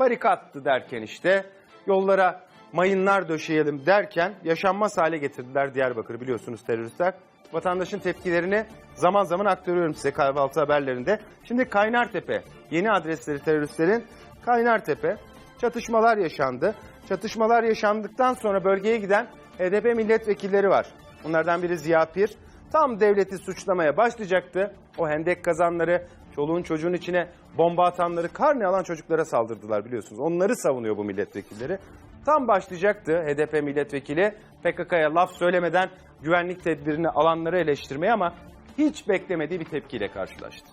barikattı derken işte yollara mayınlar döşeyelim derken yaşanmaz hale getirdiler Diyarbakır'ı biliyorsunuz teröristler. Vatandaşın tepkilerini zaman zaman aktarıyorum size kahvaltı haberlerinde. Şimdi Kaynartepe yeni adresleri teröristlerin Kaynartepe çatışmalar yaşandı. Çatışmalar yaşandıktan sonra bölgeye giden HDP milletvekilleri var. Bunlardan biri Ziya Pir. Tam devleti suçlamaya başlayacaktı. O hendek kazanları, çoluğun çocuğun içine bomba atanları, karne alan çocuklara saldırdılar biliyorsunuz. Onları savunuyor bu milletvekilleri. Tam başlayacaktı HDP milletvekili PKK'ya laf söylemeden güvenlik tedbirini alanları eleştirmeye ama hiç beklemediği bir tepkiyle karşılaştı.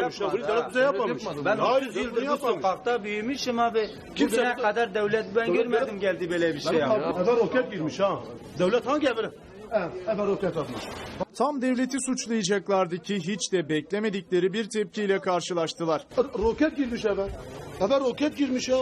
Ya bunu devlet bize yapmamış. Ben Hayır, 30 devlet yıldır bu sokakta büyümüşüm abi. Kimse Bugüne kadar devlet ben Devlet- görmedim geldi böyle bir şey Benim ya. haber roket girmiş ha. Devlet hangi haberi? Tam devleti suçlayacaklardı ki hiç de beklemedikleri bir tepkiyle karşılaştılar. Roket girmiş haber. Haber roket girmiş ya.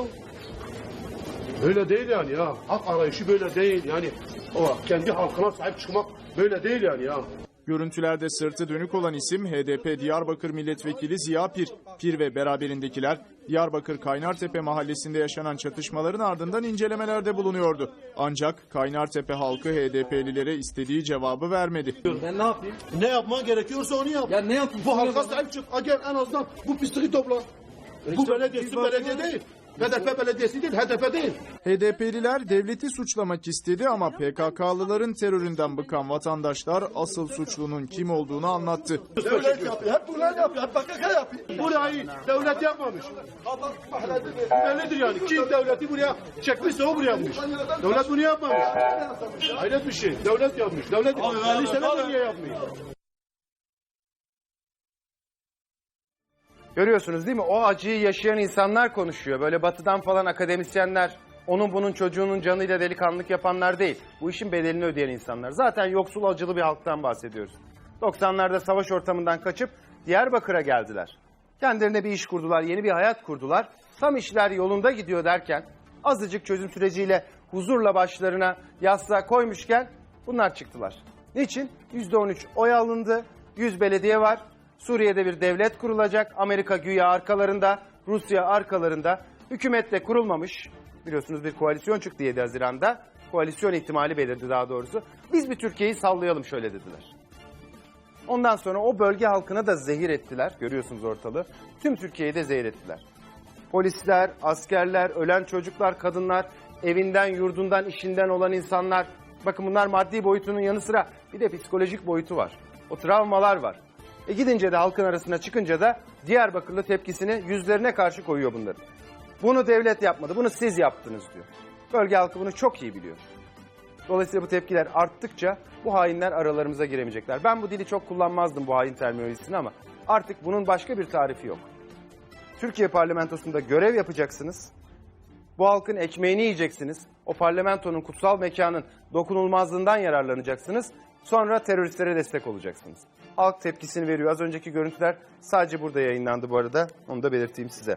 Böyle değil yani ya. Hak arayışı böyle değil yani. O kendi halkına sahip çıkmak böyle değil yani ya. Görüntülerde sırtı dönük olan isim HDP Diyarbakır Milletvekili Ziya Pir. Pir ve beraberindekiler Diyarbakır Kaynartepe mahallesinde yaşanan çatışmaların ardından incelemelerde bulunuyordu. Ancak Kaynartepe halkı HDP'lilere istediği cevabı vermedi. Ben ne yapayım? Ne yapman gerekiyorsa onu yap. Ya ne yapayım? Bu halka sahip çık. Gel en azından bu pisliği topla. Bu belediyesi belediye değil. HDP belediyesi değil, HDP değil. HDP'liler devleti suçlamak istedi ama PKK'lıların teröründen bıkan vatandaşlar asıl suçlunun kim olduğunu anlattı. Devlet yapıyor. Hep bunlar yapıyor. Hep PKK yapıyor. Burayı devlet yapmamış. Bellidir yani. Kim devleti buraya çekmişse o buraya yapmış. Devlet bunu yapmamış. Hayret bir şey. Devlet yapmış. Devlet 50 sene niye yapmıyor? Görüyorsunuz değil mi? O acıyı yaşayan insanlar konuşuyor. Böyle batıdan falan akademisyenler, onun bunun çocuğunun canıyla delikanlılık yapanlar değil. Bu işin bedelini ödeyen insanlar. Zaten yoksul acılı bir halktan bahsediyoruz. 90'larda savaş ortamından kaçıp Diyarbakır'a geldiler. Kendilerine bir iş kurdular, yeni bir hayat kurdular. Tam işler yolunda gidiyor derken azıcık çözüm süreciyle huzurla başlarına yastığa koymuşken bunlar çıktılar. Niçin? %13 oy alındı, 100 belediye var, Suriye'de bir devlet kurulacak. Amerika güya arkalarında, Rusya arkalarında. Hükümet de kurulmamış. Biliyorsunuz bir koalisyon çıktı 7 Haziran'da. Koalisyon ihtimali belirdi daha doğrusu. Biz bir Türkiye'yi sallayalım şöyle dediler. Ondan sonra o bölge halkına da zehir ettiler. Görüyorsunuz ortalığı. Tüm Türkiye'yi de zehir ettiler. Polisler, askerler, ölen çocuklar, kadınlar, evinden, yurdundan, işinden olan insanlar. Bakın bunlar maddi boyutunun yanı sıra bir de psikolojik boyutu var. O travmalar var. E gidince de halkın arasına çıkınca da Diyarbakırlı tepkisini yüzlerine karşı koyuyor bunları. Bunu devlet yapmadı, bunu siz yaptınız diyor. Bölge halkı bunu çok iyi biliyor. Dolayısıyla bu tepkiler arttıkça bu hainler aralarımıza giremeyecekler. Ben bu dili çok kullanmazdım bu hain terminolojisini ama artık bunun başka bir tarifi yok. Türkiye parlamentosunda görev yapacaksınız. Bu halkın ekmeğini yiyeceksiniz. O parlamentonun kutsal mekanın dokunulmazlığından yararlanacaksınız. Sonra teröristlere destek olacaksınız. Halk tepkisini veriyor. Az önceki görüntüler sadece burada yayınlandı bu arada. Onu da belirteyim size.